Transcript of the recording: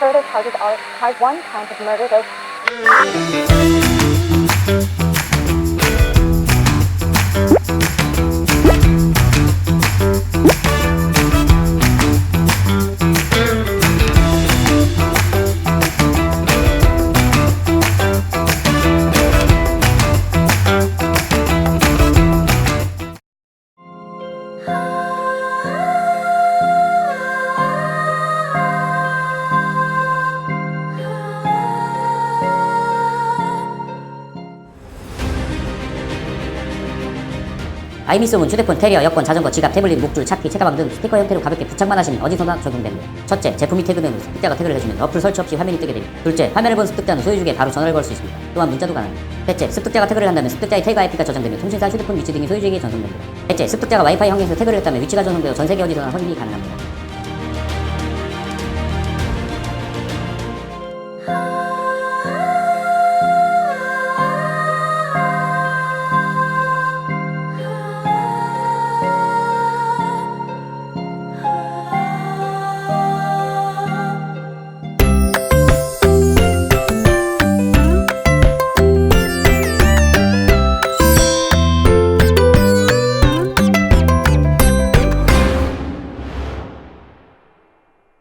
further charges are part one count of murder. 아이미송은 휴대폰, 캐리어, 여권, 자전거, 지갑, 태블릿, 목줄, 차키, 책가방 등 스피커 형태로 가볍게 부착만 하시면 어디서나 적용됩니다. 첫째, 제품이 태그된 후 습득자가 태그를 해주면 어플 설치 없이 화면이 뜨게 됩니다. 둘째, 화면을 본 습득자는 소유주에게 바로 전화를 걸 수 있습니다. 또한 문자도 가능합니다. 셋째, 습득자가 태그를 한다면 습득자의 태그 IP가 저장되며 통신사, 휴대폰 위치 등이 소유주에게 전송됩니다. 넷째, 습득자가 와이파이 환경에서 태그를 했다면 위치가 전송되어 전 세계 어디서나 확인이 가능합니다.